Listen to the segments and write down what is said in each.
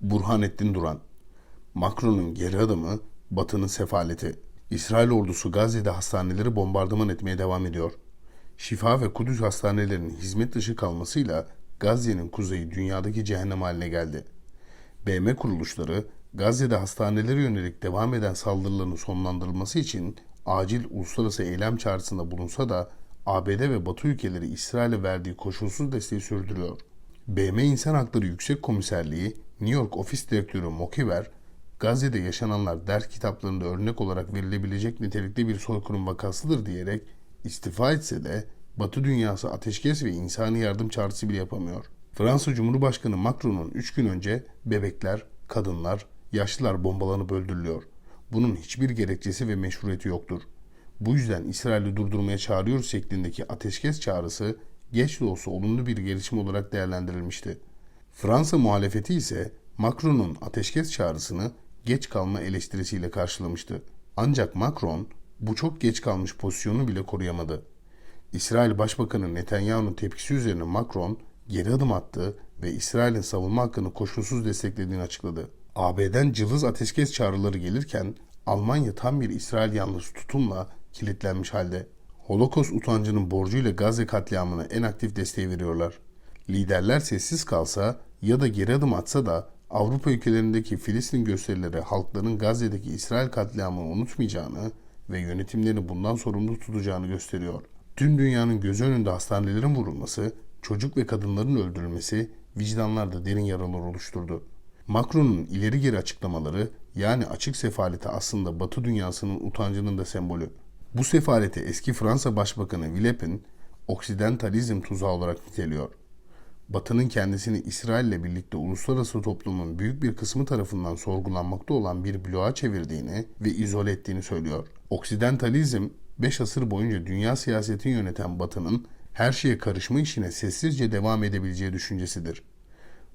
Burhanettin Duran Macron'un geri adımı, Batı'nın sefaleti. İsrail ordusu Gazze'de hastaneleri bombardıman etmeye devam ediyor. Şifa ve Kudüs hastanelerinin hizmet dışı kalmasıyla Gazze'nin kuzeyi dünyadaki cehennem haline geldi. BM kuruluşları Gazze'de hastanelere yönelik devam eden saldırıların sonlandırılması için acil uluslararası eylem çağrısında bulunsa da ABD ve Batı ülkeleri İsrail'e verdiği koşulsuz desteği sürdürüyor. BM İnsan Hakları Yüksek Komiserliği New York Ofis Direktörü Mokiver, Gazze'de yaşananlar ders kitaplarında örnek olarak verilebilecek nitelikte bir soykırım vakasıdır diyerek istifa etse de Batı dünyası ateşkes ve insani yardım çağrısı bile yapamıyor. Fransa Cumhurbaşkanı Macron'un 3 gün önce bebekler, kadınlar, yaşlılar bombalanıp öldürülüyor. Bunun hiçbir gerekçesi ve meşruiyeti yoktur. Bu yüzden İsrail'i durdurmaya çağırıyoruz şeklindeki ateşkes çağrısı geç de olsa olumlu bir gelişme olarak değerlendirilmişti. Fransa muhalefeti ise Macron'un ateşkes çağrısını geç kalma eleştirisiyle karşılamıştı. Ancak Macron bu çok geç kalmış pozisyonu bile koruyamadı. İsrail Başbakanı Netanyahu'nun tepkisi üzerine Macron geri adım attı ve İsrail'in savunma hakkını koşulsuz desteklediğini açıkladı. AB'den cılız ateşkes çağrıları gelirken Almanya tam bir İsrail yanlısı tutumla kilitlenmiş halde. Holocaust utancının borcuyla Gazze katliamına en aktif desteği veriyorlar. Liderler sessiz kalsa ya da geri adım atsa da Avrupa ülkelerindeki Filistin gösterileri halkların Gazze'deki İsrail katliamını unutmayacağını ve yönetimlerini bundan sorumlu tutacağını gösteriyor. Tüm dünyanın gözü önünde hastanelerin vurulması, çocuk ve kadınların öldürülmesi vicdanlarda derin yaralar oluşturdu. Macron'un ileri geri açıklamaları yani açık sefaleti aslında Batı dünyasının utancının da sembolü. Bu sefaleti eski Fransa Başbakanı Villepin Oksidentalizm tuzağı olarak niteliyor. Batı'nın kendisini İsrail ile birlikte uluslararası toplumun büyük bir kısmı tarafından sorgulanmakta olan bir bloğa çevirdiğini ve izole ettiğini söylüyor. Oksidentalizm 5 asır boyunca dünya siyasetini yöneten Batı'nın her şeye karışma işine sessizce devam edebileceği düşüncesidir.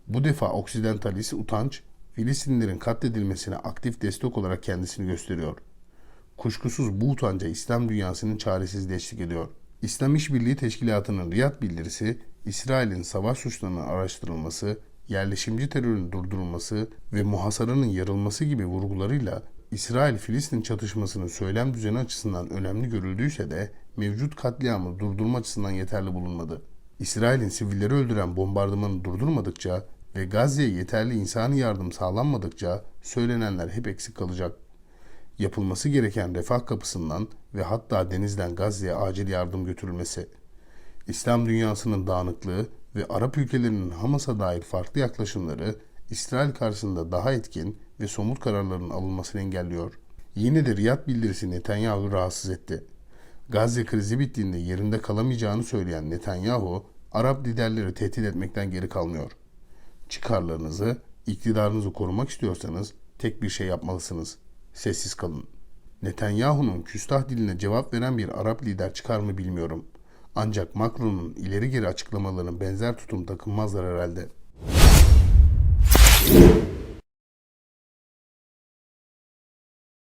Bu defa Oksidentalist utanç, Filistinlilerin katledilmesine aktif destek olarak kendisini gösteriyor. Kuşkusuz bu utanca İslam dünyasının çaresizliği eşlik ediyor. İslam İşbirliği Teşkilatı'nın Riyad bildirisi, İsrail'in savaş suçlarının araştırılması, yerleşimci terörün durdurulması ve muhasaranın yarılması gibi vurgularıyla İsrail-Filistin çatışmasının söylem düzeni açısından önemli görüldüyse de mevcut katliamı durdurma açısından yeterli bulunmadı. İsrail'in sivilleri öldüren bombardımanı durdurmadıkça ve Gazze'ye yeterli insani yardım sağlanmadıkça söylenenler hep eksik kalacak. Yapılması gereken refah kapısından ve hatta denizden Gazze'ye acil yardım götürülmesi. İslam dünyasının dağınıklığı ve Arap ülkelerinin Hamas'a dair farklı yaklaşımları İsrail karşısında daha etkin ve somut kararların alınmasını engelliyor. Yine de Riyad bildirisi Netanyahu'yu rahatsız etti. Gazze krizi bittiğinde yerinde kalamayacağını söyleyen Netanyahu, Arap liderleri tehdit etmekten geri kalmıyor. Çıkarlarınızı, iktidarınızı korumak istiyorsanız tek bir şey yapmalısınız. Sessiz kalın. Netanyahu'nun küstah diline cevap veren bir Arap lider çıkar mı bilmiyorum. Ancak Macron'un ileri geri açıklamalarının benzer tutum takınmazlar herhalde.''